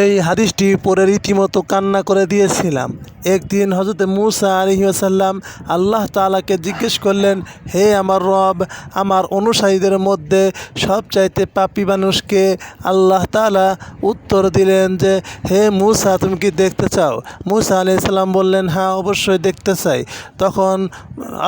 এই হাদিসটি পরে রীতিমতো কান্না করে দিয়েছিলাম। একদিন হজরত মুসা আলহিহাসাল্লাম আল্লাহ তাআলাকে জিজ্ঞেস করলেন, হে আমার রব, আমার অনুসারীদের মধ্যে সবচাইতে পাপী মানুষকে আল্লাহ তাআলা উত্তর দিলেন যে, হে মুসা, তুমি কি দেখতে চাও? মুসা আলাইসাল্লাম বললেন হ্যাঁ অবশ্যই দেখতে চাই। তখন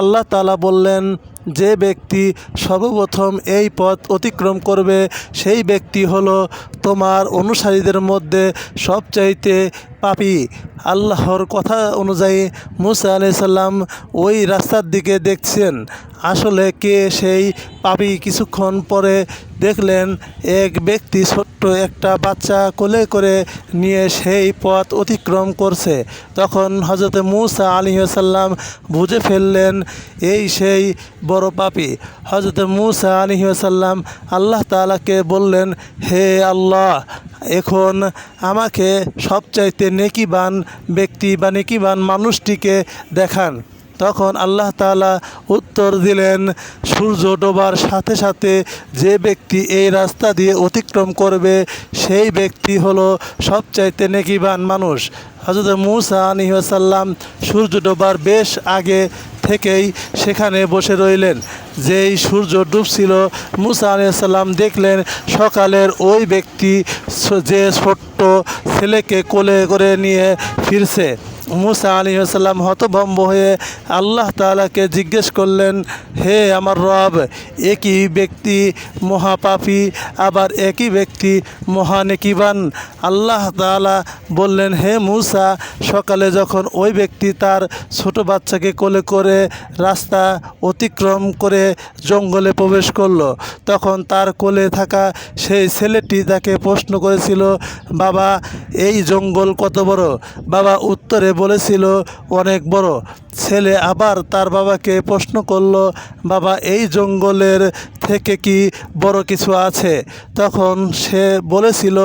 আল্লাহ তালা বললেন যে ব্যক্তি সর্বপ্রথম এই পথ অতিক্রম করবে, সেই ব্যক্তি হলো তোমার অনুসারীদের মধ্যে সবচাইতে পাপি। আল্লাহর কথা অনুযায়ী মুসা আলি সাল্লাম ওই রাস্তার দিকে দেখছেন। আসলে কে সেই পাপি? কিছুক্ষণ পরে দেখলেন এক ব্যক্তি ছোট্ট একটা বাচ্চা কোলে করে নিয়ে সেই পথ অতিক্রম করছে। তখন হজরত মুসা আলিহাসাল্লাম বুঝে ফেললেন, এই সেই বড় পাপী। হজরত মুসা আলিহাসাল্লাম আল্লাহ তাআলাকে বললেন, হে আল্লাহ, এখন আমাকে সবচাইতে নেকিবান ব্যক্তি বা নেকিবান মানুষটিকে দেখান। তখন আল্লাহ তাআলা উত্তর দিলেন, সূর্য ডোবার সাথে সাথে যে ব্যক্তি এই রাস্তা দিয়ে অতিক্রম করবে, সেই ব্যক্তি হলো সবচাইতে নেকিবান মানুষ। হজরত মুসা আনিহাসাল্লাম সূর্য ডোবার বেশ আগে থেকেই সেখানে বসে রইলেন। যেই সূর্য ডুবছিল, মুসা আলাইসাল্লাম দেখলেন সকালের ওই ব্যক্তি যে ছোট্ট ছেলেকে কোলে করে নিয়ে ফিরছে। মুসা আলী সাল্লাম হতভম্ব হয়ে আল্লাহ তাআলাকে জিজ্ঞেস করলেন, হে আমার রব, একই ব্যক্তি মহাপাপী, আবার একই ব্যক্তি মহানেকিবান? আল্লাহ তাআলা বললেন, হে মুসা, সকালে যখন ওই ব্যক্তি তার ছোট বাচ্চাকে কোলে করে রাস্তা অতিক্রম করে জঙ্গলে প্রবেশ করল, তখন তার কোলে থাকা সেই ছেলেটি তাকে প্রশ্ন করেছিল, বাবা, এই জঙ্গল কত বড়? বাবা উত্তরে বলেছিল, অনেক বড় ছেলে আবার তার বাবাকে প্রশ্ন করল, বাবা, এই জঙ্গলের থেকে কি বড় কিছু আছে? তখন সে বলেছিল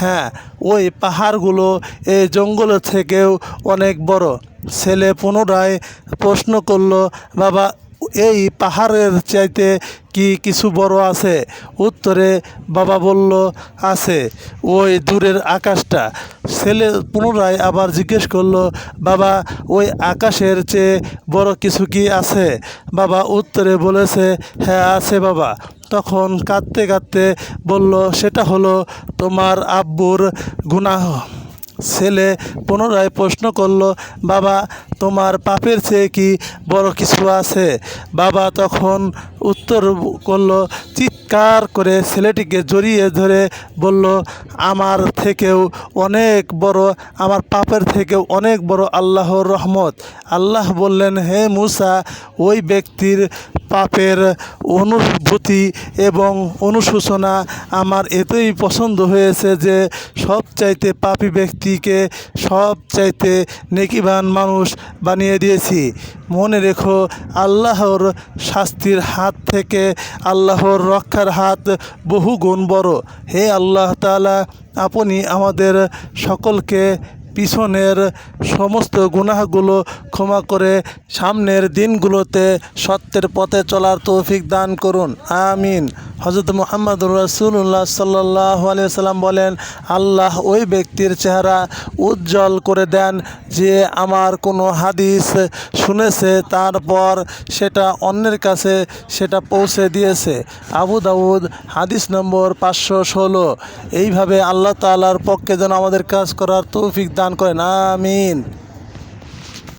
হ্যাঁ ওই পাহাড়গুলো এই জঙ্গলের থেকেও অনেক বড়। ছেলে পুনরায় প্রশ্ন করল, বাবা এই পাহাড়ের চাইতে কি কিছু বড় আছে? উত্তরে বাবা বলল, আছে, ওই দূরের আকাশটা। ছেলে পুনরায় আবার জিজ্ঞেস করল, বাবা, ওই আকাশের চেয়ে বড় কিছু কি আছে? বাবা উত্তরে বলেছে হ্যাঁ আছে বাবা। তখন কাঁদতে কাঁদতে বলল, সেটা হলো তোমার আব্বুর গুনাহ। ছেলে পুনরায় প্রশ্ন করল, বাবা, তোমার পাপের চেয়ে কি বড় কিছু আছে? বাবা তখন উত্তর করল, চিৎকার করে ছেলেটিকে জড়িয়ে ধরে বলল, আমার থেকেও অনেক বড়, আমার পাপের থেকেও অনেক বড় আল্লাহর রহমত আল্লাহ বললেন, হে মুসা, ওই ব্যক্তির পাপের অনুভূতি এবং অনুশোচনা আমার এতই পছন্দ হয়েছে যে সবচাইতে পাপী ব্যক্তিকে সবচাইতে নেকিবান মানুষ বানিয়ে দিয়েছি। মনে রেখো, আল্লাহর শাস্তির হাত থেকে আল্লাহর রক্ষার হাত বহু গুণ বড়। হে আল্লাহ তাআলা, আপনি আমাদের সকলকে পিছনের সমস্ত গুনাহগুলো ক্ষমা করে সামনের দিনগুলোতে সত্যের পথে চলার তৌফিক দান করুন। আমিন। হজরত মোহাম্মদ রসুল্লাহ সাল্লাহ সাল্লাম বলেন, আল্লাহ ওই ব্যক্তির চেহারা উজ্জ্বল করে দেন যে আমার কোনো হাদিস শুনেছে, তারপর সেটা অন্যের কাছে সেটা পৌঁছে দিয়েছে। আবু দাউদ, হাদিস নম্বর পাঁচশো ষোলো। এইভাবে আল্লাহ তাআলার পক্ষে যেন আমাদের কাজ করার তৌফিক দান করেন আমিন।